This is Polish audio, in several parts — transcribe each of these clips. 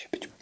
Щепетьку.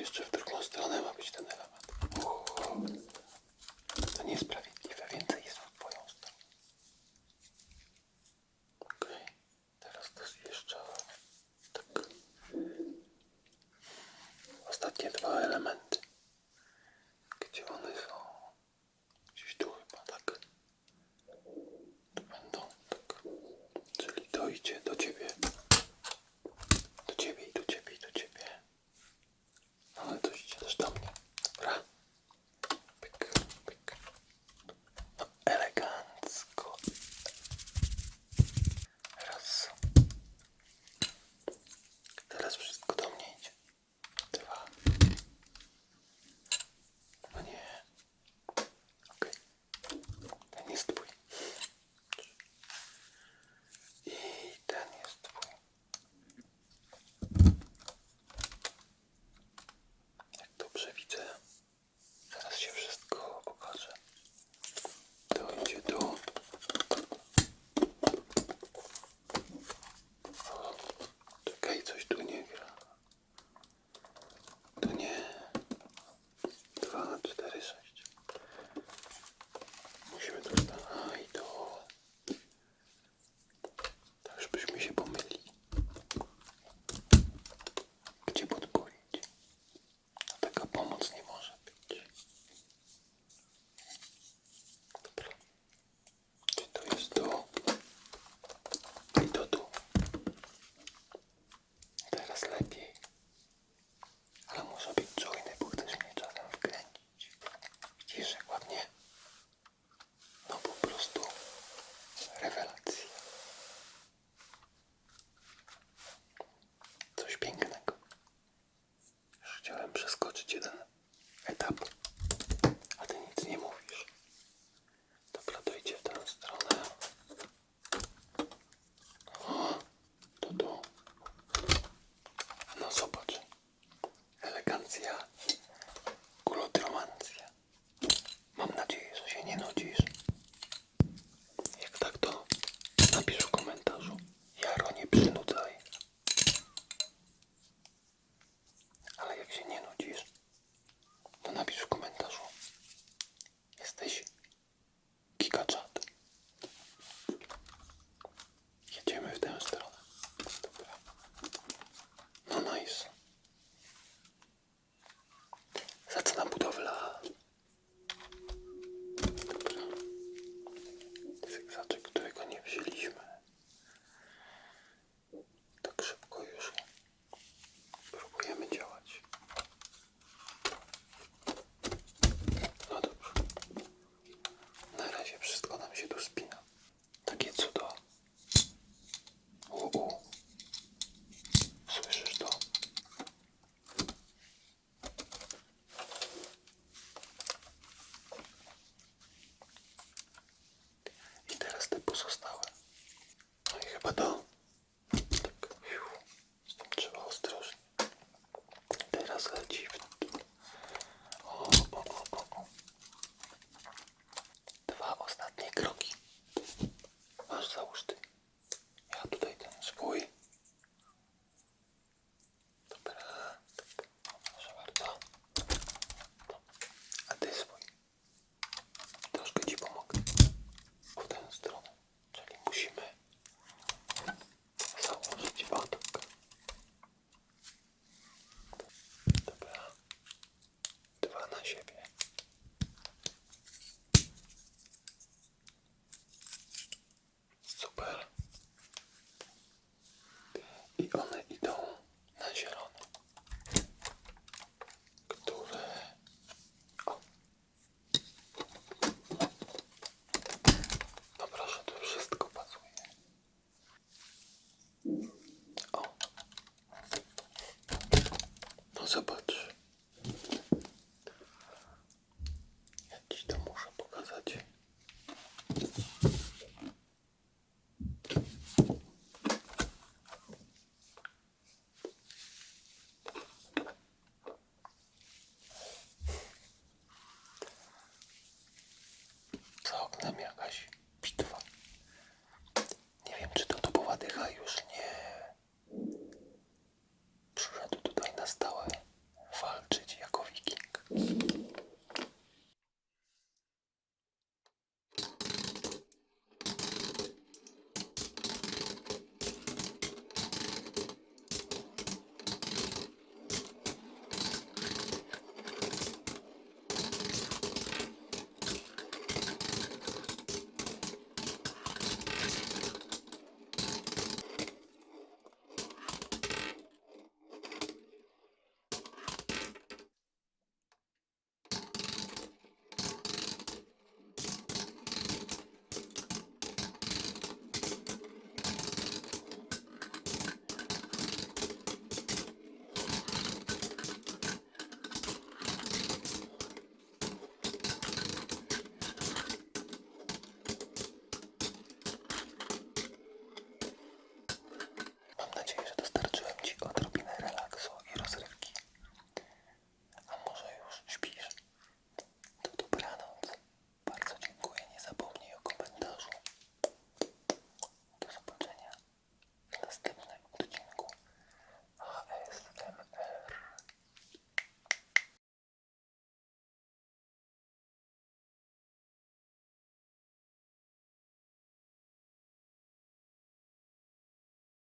jeszcze w drugą stronę ma być ten element. Uuu, to nie jest prawie. jeden etap, a ty nic nie mówisz. Dobra, to idzie w tę stronę. O, to tu. No zobacz. Elegancja, kulotromancja. Mam nadzieję, że się nie nudzisz. Jak tak, to napisz w komentarzu. Jaro, nie przynudzaj. Ale jak się nie nudzisz, Zobacz. Ja ci to muszę pokazać. Za oknem jakaś bitwa. Nie wiem, czy to to była dycha już nie. Przyszedł tutaj na stałe.